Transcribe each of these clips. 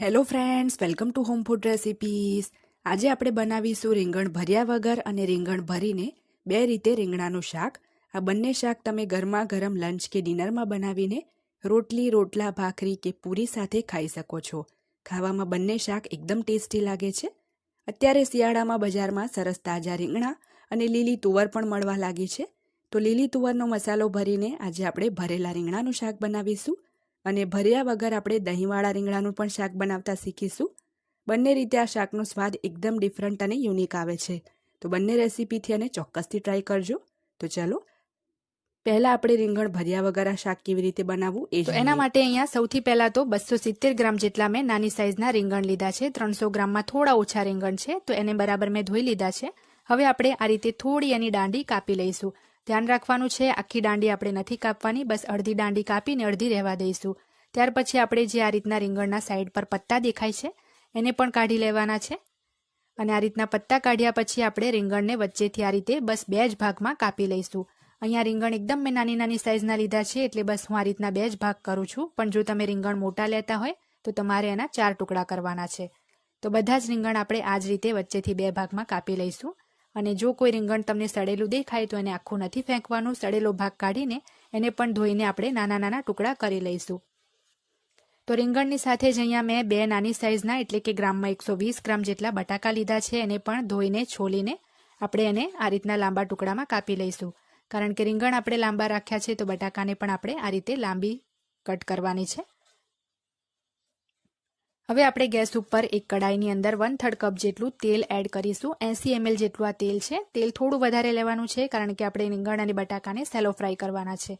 Hello friends welcome to home food recipes આજે આપણે બનાવીશું રીંગણ ભર્યા વગર અને રીંગણ ભરીને બે રીતે રીંગણાનું શાક. આ બંને શાક તમે ગરમા ગરમ લંચ કે ડિનરમાં બનાવીને રોટલી, રોટલા, ભાખરી કે પૂરી સાથે ખાઈ શકો છો. ખાવામાં બંને શાક એકદમ ટેસ્ટી લાગે છે. અત્યારે શિયાળામાં બજારમાં સરસ તાજા રીંગણા અને લીલી તુવર પણ મળવા લાગી છે. તો લીલી તુવરનો મસાલો ભરીને આજે આપણે ભરેલા રીંગણાનું શાક બનાવીશું. અને ભર્યા વગર આપણે દહીંવાળા રીંગણાનું પણ શાક બનાવતા શીખીશું. બંને રીતે આ શાકનો સ્વાદ એકદમ ડિફરન્ટ અને યુનિક આવે છે. તો બંને રેસીપીથી અને ચોક્કસથી ટ્રાય કરજો. તો ચાલો પહેલાં આપણે રીંગણ ભર્યા વગર આ શાક કેવી રીતે બનાવવું એ એના માટે અહીંયા સૌથી પહેલા તો બસો સિત્તેર ગ્રામ જેટલા મેં નાની સાઇઝના રીંગણ લીધા છે. ત્રણસો ગ્રામમાં થોડા ઓછા રીંગણ છે. તો એને બરાબર મેં ધોઈ લીધા છે. હવે આપણે આ રીતે થોડી એની દાંડી કાપી લઈશું. ધ્યાન રાખવાનું છે, આખી દાંડી આપણે નથી કાપવાની, બસ અડધી દાંડી કાપીને અડધી રહેવા દઈશું. ત્યાર પછી આપણે જે આ રીતના રીંગણના સાઈડ પર પત્તા દેખાય છે, એને પણ કાઢી લેવાના છે. અને આ રીતના પત્તા કાઢ્યા પછી આપણે રીંગણને વચ્ચેથી આ રીતે બસ બે જ ભાગમાં કાપી લઈશું. અહીંયા રીંગણ એકદમ મેં નાની નાની સાઇઝના લીધા છે, એટલે બસ હું આ રીતના બે જ ભાગ કરું છું. પણ જો તમે રીંગણ મોટા લેતા હોય, તો તમારે એના ચાર ટુકડા કરવાના છે. તો બધા જ રીંગણ આપણે આ જ રીતે વચ્ચેથી બે ભાગમાં કાપી લઈશું. અને જો કોઈ રીંગણ તમને સડેલું દેખાય તો એને આખું નથી ફેંકવાનું, સડેલો ભાગ કાઢીને એને પણ ધોઈને આપણે નાના નાના ટુકડા કરી લઈશું. તો રીંગણની સાથે જ અહીંયા મેં બે નાની સાઇઝના એટલે કે ગ્રામમાં એકસો વીસ ગ્રામ જેટલા બટાકા લીધા છે, એને પણ ધોઈને છોલીને આપણે એને આ રીતના લાંબા ટુકડામાં કાપી લઈશું. કારણ કે રીંગણ આપણે લાંબા રાખ્યા છે, તો બટાકાને પણ આપણે આ રીતે લાંબી કટ કરવાની છે. હવે આપણે ગેસ ઉપર એક કડાઈની અંદર વન થર્ડ કપ જેટલું તેલ એડ કરીશું. એસી એમએલ જેટલું આ તેલ છે. તેલ થોડું વધારે લેવાનું છે, કારણ કે આપણે રીંગણ અને બટાકાને સેલો ફ્રાય કરવાના છે.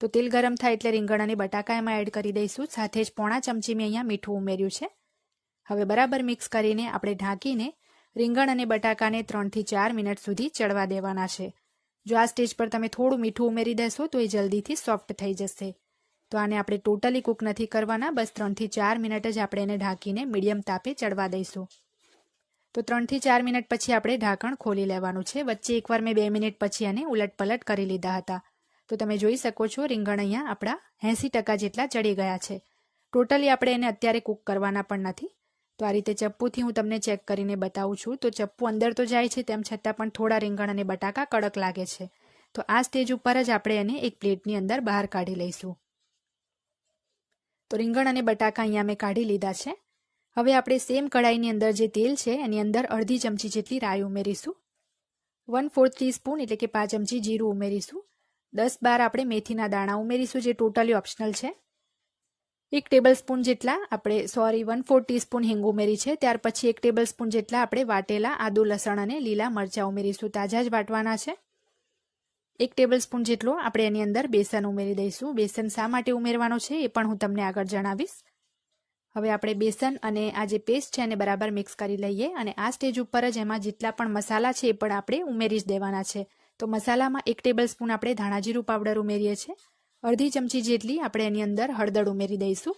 તો તેલ ગરમ થાય એટલે રીંગણ અને બટાકા એમાં એડ કરી દઈશું. સાથે જ પોણા ચમચી મેં અહીંયા મીઠું ઉમેર્યું છે. હવે બરાબર મિક્સ કરીને આપણે ઢાંકીને રીંગણ અને બટાકાને ત્રણથી ચાર મિનિટ સુધી ચડવા દેવાના છે. જો આ સ્ટેજ પર તમે થોડું મીઠું ઉમેરી દેશો તો એ જલ્દીથી સોફ્ટ થઈ જશે. તો આને આપણે ટોટલી કૂક નથી કરવાના, બસ ત્રણથી ચાર મિનિટ જ આપણે એને ઢાંકીને મીડિયમ તાપે ચડવા દઈશું. તો ત્રણથી ચાર મિનિટ પછી આપણે ઢાંકણ ખોલી લેવાનું છે. વચ્ચે એકવાર મેં બે મિનિટ પછી એને ઉલટ પલટ કરી લીધા હતા. તો તમે જોઈ શકો છો, રીંગણ અહીંયા આપણા એંસી ટકા જેટલા ચડી ગયા છે. ટોટલી આપણે એને અત્યારે કૂક કરવાના પણ નથી. તો આ રીતે ચપ્પુથી હું તમને ચેક કરીને બતાવું છું. તો ચપ્પુ અંદર તો જાય છે, તેમ છતાં પણ થોડા રીંગણ અને બટાકા કડક લાગે છે. તો આ સ્ટેજ ઉપર જ આપણે એને એક પ્લેટની અંદર બહાર કાઢી લઈશું. તો રીંગણ અને બટાકા અહીંયા મેં કાઢી લીધા છે. હવે આપણે સેમ કડાઈની અંદર જે તેલ છે, એની અંદર અડધી ચમચી જેટલી રાઈ ઉમેરીશું. વન ફોર્થ ટીસ્પૂન એટલે કે પાંચ ચમચી જીરું ઉમેરીશું. દસ બાર આપણે મેથીના દાણા ઉમેરીશું, જે ટોટલી ઓપ્શનલ છે. એક ટેબલ સ્પૂન જેટલા આપણે સોરી વન ફોર ટીસ્પૂન હિંગ ઉમેરી છે. ત્યાર પછી એક ટેબલ સ્પૂન જેટલા આપણે વાટેલા આદુ લસણ અને લીલા મરચાં ઉમેરીશું. તાજા જ વાટવાના છે. એક ટેબલ સ્પૂન જેટલો આપણે એની અંદર બેસન ઉમેરી દઈશું. બેસન શા માટે ઉમેરવાનો છે એ પણ હું તમને આગળ જણાવીશ. હવે આપણે બેસન અને આ જે પેસ્ટ છે એને બરાબર મિક્સ કરી લઈએ અને આ સ્ટેજ ઉપર જ એમાં જેટલા પણ મસાલા છે એ પણ આપણે ઉમેરી જ દેવાના છે. તો મસાલામાં એક ટેબલ સ્પૂન આપણે ધાણાજીરું પાવડર ઉમેરીએ છીએ અડધી ચમચી જેટલી આપણે એની અંદર હળદર ઉમેરી દઈશું.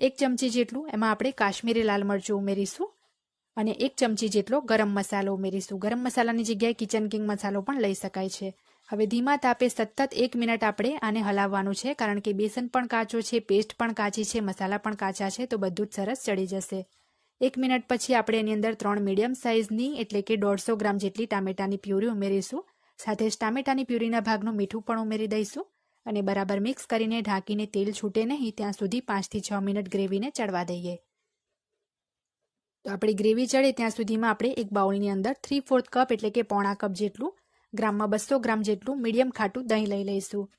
એક ચમચી જેટલું એમાં આપણે કાશ્મીરી લાલ મરચું ઉમેરીશું અને એક ચમચી જેટલો ગરમ મસાલો ઉમેરીશું. ગરમ મસાલાની જગ્યાએ કિચન કિંગ મસાલો પણ લઈ શકાય છે. હવે ધીમા તાપે સતત એક મિનિટ આપણે આને હલાવવાનું છે, કારણ કે બેસન પણ કાચો છે, પેસ્ટ પણ કાચી છે, મસાલા પણ કાચા છે, તો બધું જ સરસ ચડી જશે. એક મિનિટ પછી આપણે એની અંદર ત્રણ મીડિયમ સાઇઝની એટલે કે દોઢસો ગ્રામ જેટલી ટામેટાની પ્યુરી ઉમેરીશું. સાથે જ ટામેટાની પ્યુરીના ભાગનું મીઠું પણ ઉમેરી દઈશું અને બરાબર મિક્સ કરીને ઢાંકીને તેલ છૂટે નહીં, ત્યાં સુધી પાંચથી છ મિનિટ ગ્રેવીને ચડવા દઈએ. તો આપણી ગ્રેવી ચડે ત્યાં સુધીમાં આપણે એક બાઉલની અંદર થ્રી ફોર્થ કપ એટલે કે પોણા કપ જેટલું ગ્રામમાં બસો ગ્રામ જેટલું મીડિયમ ખાટું દહીં લઈ લઈશું.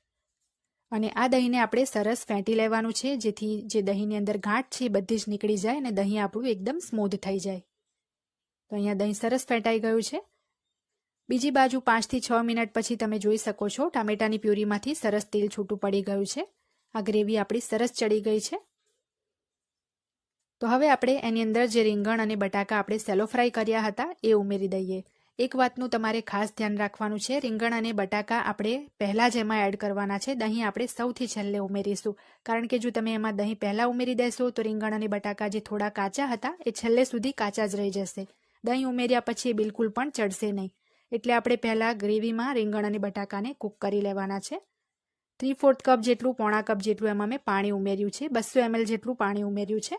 અને આ દહીંને આપણે સરસ ફેંટી લેવાનું છે, જેથી જે દહીંની અંદર ગાંઠ છે બધી જ નીકળી જાય અને દહીં આપણું એકદમ સ્મૂધ થઈ જાય. તો અહીંયા દહીં સરસ ફેંટાઈ ગયું છે. બીજી બાજુ પાંચથી છ મિનિટ પછી તમે જોઈ શકો છો, ટામેટાની પ્યુરીમાંથી સરસ તેલ છૂટું પડી ગયું છે. આ ગ્રેવી આપણી સરસ ચડી ગઈ છે. તો હવે આપણે એની અંદર જે રીંગણ અને બટાકા આપણે સેલો ફ્રાય કર્યા હતા, એ ઉમેરી દઈએ. એક વાતનું તમારે ખાસ ધ્યાન રાખવાનું છે. રીંગણ અને બટાકા આપણે પહેલાં જ એમાં એડ કરવાના છે. દહીં આપણે સૌથી છેલ્લે ઉમેરીશું. કારણ કે જો તમે એમાં દહીં પહેલાં ઉમેરી દેશો, તો રીંગણ અને બટાકા જે થોડા કાચા હતા, એ છેલ્લે સુધી કાચા જ રહી જશે. દહીં ઉમેર્યા પછી એ બિલકુલ પણ ચડશે નહીં. એટલે આપણે પહેલાં ગ્રેવીમાં રીંગણ અને બટાકાને કૂક કરી લેવાના છે. થ્રી ફોર્થ કપ જેટલું, પોણા કપ જેટલું એમાં મેં પાણી ઉમેર્યું છે. બસો એમએલ જેટલું પાણી ઉમેર્યું છે.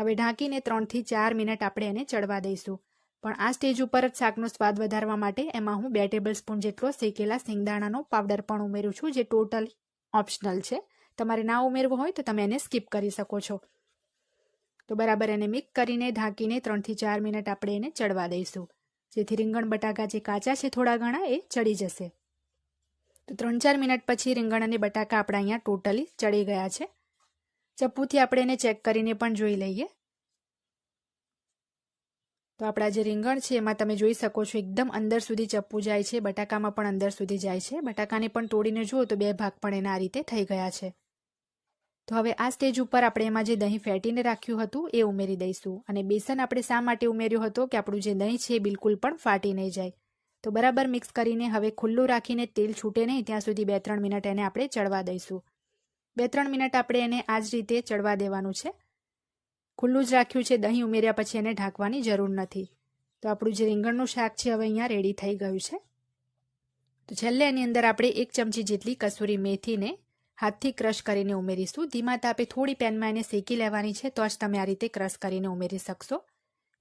હવે ઢાંકીને ત્રણથી ચાર મિનિટ આપણે એને ચડવા દઈશું. પણ આ સ્ટેજ ઉપર જ શાકનો સ્વાદ વધારવા માટે એમાં હું બે ટેબલ સ્પૂન જેટલો શેકેલા સિંગદાણાનો પાવડર પણ ઉમેરું છું, જે ટોટલ ઓપ્શનલ છે. તમારે ના ઉમેરવો હોય તો તમે એને સ્કીપ કરી શકો છો. તો બરાબર એને મિક્સ કરીને ઢાંકીને ત્રણથી ચાર મિનિટ આપણે એને ચડવા દઈશું. જેથી રીંગણ બટાકા જે કાચા છે થોડા ઘણા એ ચડી જશે. તો ત્રણ ચાર મિનિટ પછી રીંગણ અને બટાકા આપણા અહીંયા ટોટલી ચડી ગયા છે. ચપ્પુથી આપણે એને ચેક કરીને પણ જોઈ લઈએ. તો આપણા જે રીંગણ છે, એમાં તમે જોઈ શકો છો, એકદમ અંદર સુધી ચપ્પુ જાય છે, બટાકામાં પણ અંદર સુધી જાય છે. બટાકાને પણ તોડીને જુઓ તો બે ભાગ પણ એના આ રીતે થઈ ગયા છે. તો હવે આ સ્ટેજ ઉપર આપણે એમાં જે દહીં ફેટીને રાખ્યું હતું, એ ઉમેરી દઈશું. અને બેસન આપણે શા માટે ઉમેર્યું હતો કે આપણું જે દહીં છે, એ બિલકુલ પણ ફાટી નહીં જાય. તો બરાબર મિક્સ કરીને હવે ખુલ્લું રાખીને તેલ છૂટે નહીં, ત્યાં સુધી બે ત્રણ મિનિટ એને આપણે ચડવા દઈશું. બે ત્રણ મિનિટ આપણે એને આ જ રીતે ચડવા દેવાનું છે. ખુલ્લું જ રાખ્યું છે, દહીં ઉમેર્યા પછી એને ઢાંકવાની જરૂર નથી. તો આપણું જે રીંગણનું શાક છે, હવે અહીંયા રેડી થઈ ગયું છે. તો છેલ્લે એની અંદર આપણે એક ચમચી જેટલી કસૂરી મેથીને હાથથી ક્રશ કરીને ઉમેરીશું. ધીમા તાપે થોડી પેનમાં એને શેકી લેવાની છે, તો જ તમે આ રીતે ક્રશ કરીને ઉમેરી શકશો.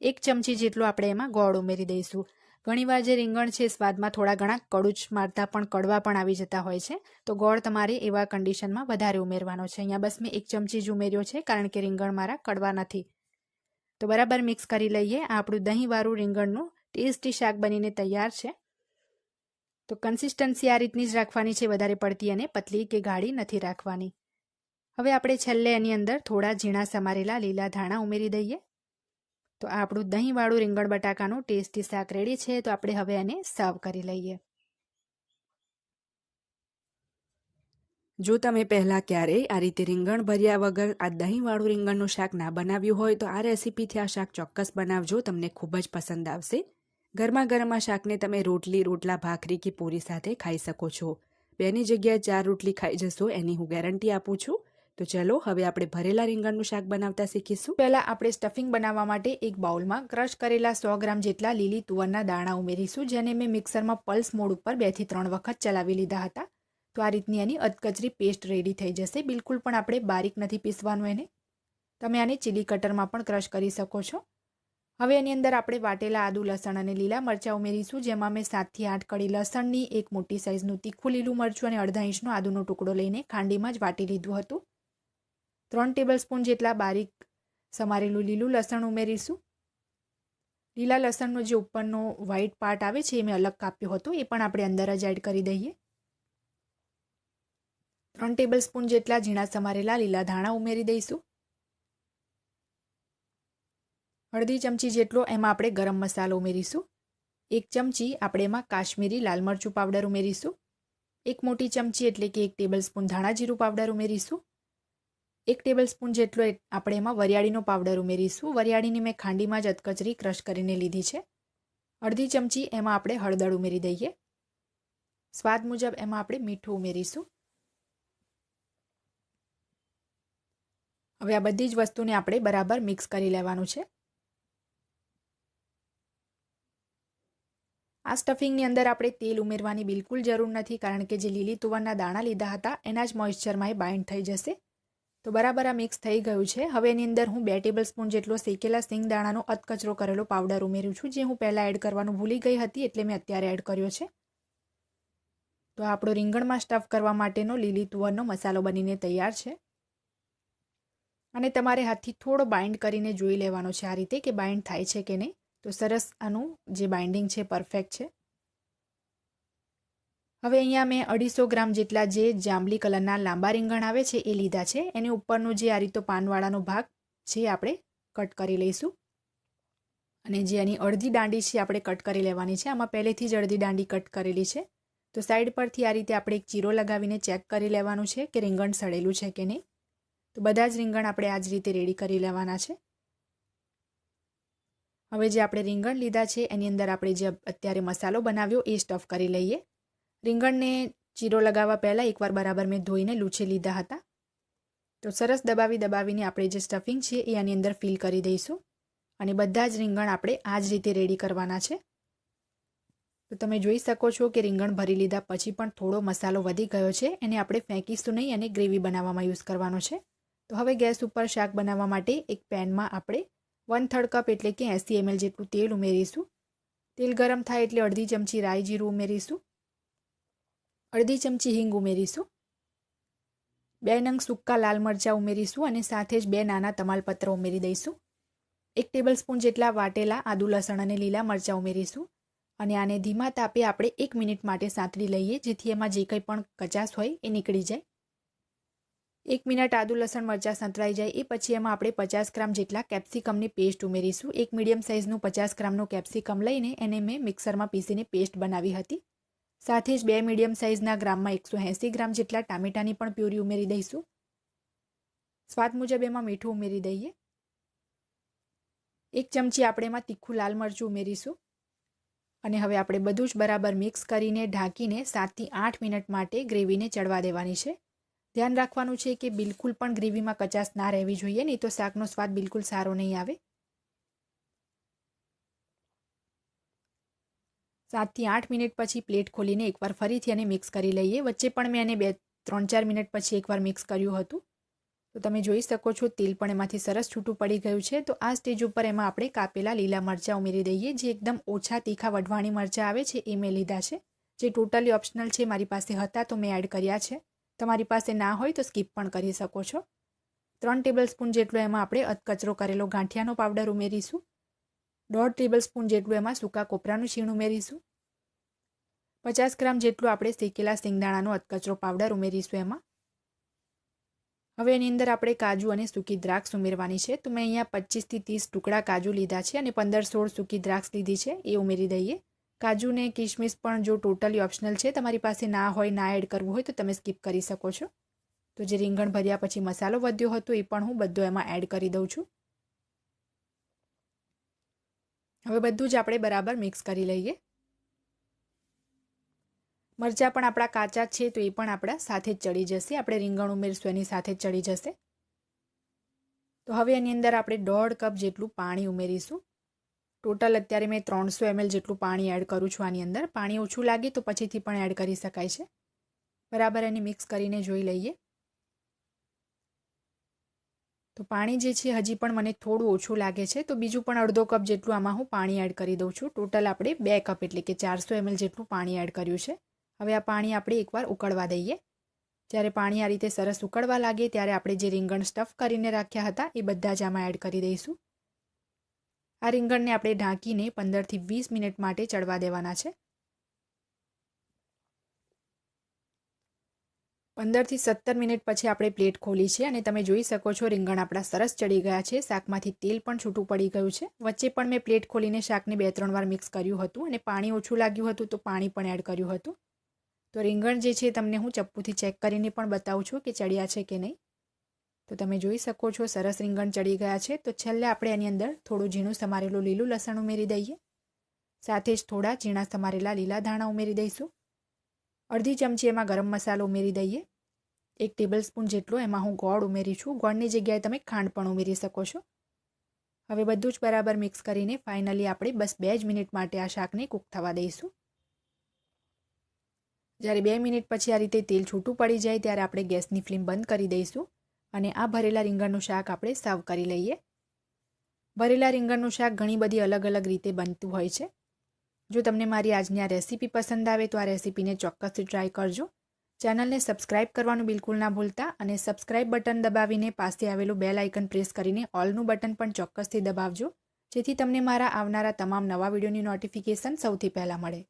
એક ચમચી જેટલું આપણે એમાં ગોળ ઉમેરી દઈશું. ઘણીવાર જે રીંગણ છે, સ્વાદમાં થોડા ઘણા કડુચ મારતા પણ કડવા પણ આવી જતા હોય છે. તો ગોળ તમારે એવા કન્ડિશનમાં વધારે ઉમેરવાનો છે. અહીંયા બસ મેં એક ચમચી જ ઉમેર્યો છે, કારણ કે રીંગણ મારા કડવા નથી. તો બરાબર મિક્સ કરી લઈએ. આ આપણું દહીંવાળું રીંગણનું ટેસ્ટી શાક બનીને તૈયાર છે. તો કન્સિસ્ટન્સી આ રીતની જ રાખવાની છે, વધારે પડતી અને પતલી કે ગાઢી નથી રાખવાની. હવે આપણે છેલ્લે એની અંદર થોડા ઝીણા સમારેલા લીલા ધાણા ઉમેરી દઈએ. તો આપણું દહીંવાળું રીંગણ બટાકાનું ટેસ્ટી શાક રેડી છે, તો આપણે હવે એને સર્વ કરી લઈએ. જો તમે પહેલાં ક્યારેય આ રીતે રીંગણ ભર્યા વગર આ દહીંવાળું રીંગણનું શાક ના બનાવ્યું હોય, તો આ રેસીપીથી આ શાક ચોક્કસ બનાવજો, તમને ખૂબ જ પસંદ આવશે. ગરમા ગરમ શાકને તમે રોટલી, રોટલા, ભાખરી કે પૂરી સાથે ખાઈ શકો છો. બેની જગ્યાએ ચાર રોટલી ખાઈ જશો, એની હું ગેરંટી આપું છું. તો ચલો હવે આપણે ભરેલા રીંગણનું શાક બનાવતા શીખીશું. પહેલાં આપણે સ્ટફિંગ બનાવવા માટે એક બાઉલમાં ક્રશ કરેલા સો ગ્રામ જેટલા લીલી તુવરના દાણા ઉમેરીશું, જેને મેં મિક્સરમાં પલ્સ મોડ ઉપર બેથી ત્રણ વખત ચલાવી લીધા હતા. તો આ રીતની એની અધકચરી પેસ્ટ રેડી થઈ જશે. બિલકુલ પણ આપણે બારીક નથી પીસવાનું એને. તમે આને ચીલી કટરમાં પણ ક્રશ કરી શકો છો. હવે એની અંદર આપણે વાટેલા આદુ, લસણ અને લીલા મરચાં ઉમેરીશું, જેમાં મેં સાતથી આઠ કડી લસણની એક મોટી સાઇઝનું તીખું લીલું મરચું અને અડધા ઇંચનો આદુનો ટુકડો લઈને ખાંડીમાં જ વાટી લીધું હતું. ત્રણ ટેબલ સ્પૂન જેટલા બારીક સમારેલું લીલું લસણ ઉમેરીશું. લીલા લસણનો જે ઉપરનો વ્હાઈટ પાર્ટ આવે છે, એ મેં અલગ કાપ્યો હતો, એ પણ આપણે અંદર જ એડ કરી દઈએ. ત્રણ ટેબલ સ્પૂન જેટલા ઝીણા સમારેલા લીલા ધાણા ઉમેરી દઈશું. અડધી ચમચી જેટલો એમાં આપણે ગરમ મસાલો ઉમેરીશું. એક ચમચી આપણે એમાં કાશ્મીરી લાલ મરચું પાવડર ઉમેરીશું. એક મોટી ચમચી એટલે કે એક ટેબલ સ્પૂન ધાણા જીરું પાવડર ઉમેરીશું. એક ટેબલ સ્પૂન જેટલો આપણે એમાં વરિયાળીનો પાવડર ઉમેરીશું. વરિયાળીની મેં ખાંડીમાં જ અધકચરી ક્રશ કરીને લીધી છે. અડધી ચમચી એમાં આપણે હળદર ઉમેરી દઈએ. સ્વાદ મુજબ એમાં આપણે મીઠું ઉમેરીશું. હવે આ બધી જ વસ્તુને આપણે બરાબર મિક્સ કરી લેવાનું છે. આ સ્ટફિંગની અંદર આપણે તેલ ઉમેરવાની બિલકુલ જરૂર નથી, કારણ કે જે લીલી તુવરના દાણા લીધા હતા, એના જ મોઇશ્ચરમાં એ બાઇન્ડ થઈ જશે. તો બરાબર આ મિક્સ થઈ ગયું છે. હવે એની અંદર હું બે ટેબલ સ્પૂન જેટલો શેકેલા સિંગ દાણાનો અધકચરો કરેલો પાવડર ઉમેરું છું, જે હું પહેલાં એડ કરવાનું ભૂલી ગઈ હતી એટલે મેં અત્યારે એડ કર્યો છે. તો આપણો રીંગણમાં સ્ટફ કરવા માટેનો લીલી તુવરનો મસાલો બનીને તૈયાર છે. અને તમારે હાથથી થોડો બાઇન્ડ કરીને જોઈ લેવાનો છે આ રીતે કે બાઇન્ડ થાય છે કે નહીં. તો સરસ આનું જે બાઇન્ડિંગ છે પરફેક્ટ છે. હવે અહીંયા મેં અઢીસો ગ્રામ જેટલા જે જાંબલી કલરના લાંબા રીંગણ આવે છે એ લીધા છે. એની ઉપરનું જે આ રીતો પાનવાળાનો ભાગ છે આપણે કટ કરી લઈશું. અને જે એની અડધી દાંડી છે આપણે કટ કરી લેવાની છે. આમાં પહેલેથી જ અડધી દાંડી કટ કરેલી છે. તો સાઈડ પરથી આ રીતે આપણે એક ચીરો લગાવીને ચેક કરી લેવાનું છે કે રીંગણ સડેલું છે કે નહીં. તો બધા જ રીંગણ આપણે આ જ રીતે રેડી કરી લેવાના છે. હવે જે આપણે રીંગણ લીધા છે, એની અંદર આપણે જે અત્યારે મસાલો બનાવ્યો એ સ્ટફ કરી લઈએ. રીંગણને ચીરો લગાવવા પહેલાં એકવાર બરાબર મેં ધોઈને લૂછી લીધા હતા. તો સરસ દબાવી દબાવીને આપણે જે સ્ટફિંગ છે એ આની અંદર ફિલ કરી દઈશું. અને બધા જ રીંગણ આપણે આ જ રીતે રેડી કરવાના છે. તો તમે જોઈ શકો છો કે રીંગણ ભરી લીધા પછી પણ થોડો મસાલો વધી ગયો છે. એને આપણે ફેંકીશું નહીં અને ગ્રેવી બનાવવામાં યુઝ કરવાનો છે. તો હવે ગેસ ઉપર શાક બનાવવા માટે એક પેનમાં આપણે વન થર્ડ કપ એટલે કે એંસી એમએલ જેટલું તેલ ઉમેરીશું. તેલ ગરમ થાય એટલે અડધી ચમચી રાઈ જીરું ઉમેરીશું. અડધી ચમચી હિંગ ઉમેરીશું. બે નંગ સૂકા લાલ મરચાં ઉમેરીશું અને સાથે જ બે નાના તમાલપત્ર ઉમેરી દઈશું. એક ટેબલ સ્પૂન જેટલા વાટેલા આદુ લસણ અને લીલા મરચાં ઉમેરીશું અને આને ધીમા તાપે આપણે એક મિનિટ માટે સાંતળી લઈએ જેથી એમાં જે કંઈ પણ કચાશ હોય એ નીકળી જાય. એક મિનિટ આદુ લસણ મરચાં સંતળાઈ જાય એ પછી એમાં આપણે પચાસ ગ્રામ જેટલા કેપ્સિકમની પેસ્ટ ઉમેરીશું. એક મીડિયમ સાઇઝનું પચાસ ગ્રામનું કેપ્સિકમ લઈને એને મેં મિક્સરમાં પીસીને પેસ્ટ બનાવી હતી. સાથે જ બે મીડિયમ સાઇઝના ગ્રામમાં એકસો એંસી ગ્રામ જેટલા ટામેટાની પણ પ્યુરી ઉમેરી દઈશું. સ્વાદ મુજબ એમાં મીઠું ઉમેરી દઈએ. એક ચમચી આપણે એમાં તીખું લાલ મરચું ઉમેરીશું. અને હવે આપણે બધું જ બરાબર મિક્સ કરીને ઢાંકીને સાતથી આઠ મિનિટ માટે ગ્રેવીને ચડવા દેવાની છે. ધ્યાન રાખવાનું છે કે બિલકુલ પણ ગ્રેવીમાં કચાશ ના રહેવી જોઈએ, નહીં તો શાકનો સ્વાદ બિલકુલ સારો નહીં આવે. સાતથી આઠ મિનિટ પછી પ્લેટ ખોલીને એકવાર ફરીથી એને મિક્સ કરી લઈએ. વચ્ચે પણ મેં એને બે, ત્રણ, ચાર મિનિટ પછી એકવાર મિક્સ કર્યું હતું. તો તમે જોઈ શકો છો, તેલ પણ એમાંથી સરસ છૂટું પડી ગયું છે. તો આ સ્ટેજ ઉપર એમાં આપણે કાપેલા લીલા મરચાં ઉમેરી દઈએ, જે એકદમ ઓછા તીખા વઢવાણી મરચાં આવે છે, એ મેં લીધા છે. જે ટોટલી ઓપ્શનલ છે, મારી પાસે હતા, તો મેં એડ કર્યા છે. તમારી પાસે ના હોય, તો સ્કીપ પણ કરી શકો છો. ત્રણ ટેબલ સ્પૂન જેટલો એમાં આપણે અધકચરો કરેલો ગાંઠિયાનો પાવડર ઉમેરીશું. દોઢ ટેબલ સ્પૂન જેટલું એમાં સૂકા કોપરાનું છીણ ઉમેરીશું. પચાસ ગ્રામ જેટલું આપણે શેકેલા સિંગદાણાનો અધકચરો પાવડર ઉમેરીશું એમાં. હવે એની અંદર આપણે કાજુ અને સૂકી દ્રાક્ષ ઉમેરવાની છે. તો મેં અહીંયા પચીસથી ત્રીસ ટુકડા કાજુ લીધા છે અને પંદર સોળ સૂકી દ્રાક્ષ લીધી છે. એ ઉમેરી દઈએ. કાજુને કિશમિશ પણ જો ટોટલી ઓપ્શનલ છે, તમારી પાસે ના હોય, ના એડ કરવું હોય તો તમે સ્કીપ કરી શકો છો. તો જે રીંગણ ભર્યા પછી મસાલો વધ્યો હતો એ પણ હું બધો એમાં એડ કરી દઉં છું. હવે બધું જ આપણે બરાબર મિક્સ કરી લઈએ. મરચાં પણ આપણા કાચા છે તો એ પણ આપણા સાથે જ ચડી જશે. આપણે રીંગણ ઉમેરશું એની સાથે જ ચડી જશે. તો હવે એની અંદર આપણે દોઢ કપ જેટલું પાણી ઉમેરીશું. ટોટલ અત્યારે મેં ત્રણસો એમએલ જેટલું પાણી એડ કરું છું આની અંદર. પાણી ઓછું લાગે તો પછીથી પણ એડ કરી શકાય છે. બરાબર એને મિક્સ કરીને જોઈ લઈએ. તો પાણી જે છે, હજી પણ મને થોડું ઓછું લાગે છે. તો બીજું પણ અડધો કપ જેટલું આમાં હું પાણી એડ કરી દઉં છું. ટોટલ આપણે બે કપ એટલે કે ચારસો એમએલ જેટલું પાણી એડ કર્યું છે. હવે આ પાણી આપણે એકવાર ઉકળવા દઈએ. જ્યારે પાણી આ રીતે સરસ ઉકળવા લાગે, ત્યારે આપણે જે રીંગણ સ્ટફ કરીને રાખ્યા હતા, એ બધા જ આમાં એડ કરી દઈશું. આ રીંગણને આપણે ઢાંકીને પંદરથી વીસ મિનિટ માટે ચડવા દેવાના છે. પંદરથી સત્તર મિનિટ પછી આપણે પ્લેટ ખોલી છે અને તમે જોઈ શકો છો રીંગણ આપણા સરસ ચડી ગયા છે. શાકમાંથી તેલ પણ છૂટું પડી ગયું છે. વચ્ચે પણ મેં પ્લેટ ખોલીને શાકને બે ત્રણ વાર મિક્સ કર્યું હતું અને પાણી ઓછું લાગ્યું હતું તો પાણી પણ એડ કર્યું હતું. તો રીંગણ જે છે તમને હું ચપ્પુથી ચેક કરીને પણ બતાવું છું કે ચડ્યા છે કે નહીં. તો તમે જોઈ શકો છો સરસ રીંગણ ચડી ગયા છે. તો છેલ્લે આપણે એની અંદર થોડું ઝીણું સમારેલું લીલું લસણ ઉમેરી દઈએ. સાથે જ થોડા ઝીણા સમારેલા લીલા ધાણા ઉમેરી દઈશું. અડધી ચમચી એમાં ગરમ મસાલો ઉમેરી દઈએ. એક ટેબલ સ્પૂન જેટલો એમાં હું ગોળ ઉમેરી છું. ગોળની જગ્યાએ તમે ખાંડ પણ ઉમેરી શકો છો. હવે બધું જ બરાબર મિક્સ કરીને ફાઇનલી આપણે બસ બે જ મિનિટ માટે આ શાકને કૂક થવા દઈશું. જ્યારે બે મિનિટ પછી આ રીતે તેલ છૂટું પડી જાય ત્યારે આપણે ગેસની ફ્લેમ બંધ કરી દઈશું અને આ ભરેલા રીંગણનું શાક આપણે સર્વ કરી લઈએ. ભરેલા રીંગણનું શાક ઘણી બધી અલગ અલગ રીતે બનતું હોય છે. જો તમને મારી આજની આ રેસીપી પસંદ આવે તો આ રેસીપીને ચોક્કસથી ટ્રાય કરજો. ચેનલને સબસ્ક્રાઇબ કરવાનું બિલકુલ ના ભૂલતા અને સબસ્ક્રાઇબ બટન દબાવીને પાસે આવેલું બેલ આઇકન પ્રેસ કરીને ઓલનું બટન પણ ચોક્કસથી દબાવજો, જેથી તમને મારા આવનારા તમામ નવા વિડીયોની નોટિફિકેશન સૌથી પહેલાં મળે.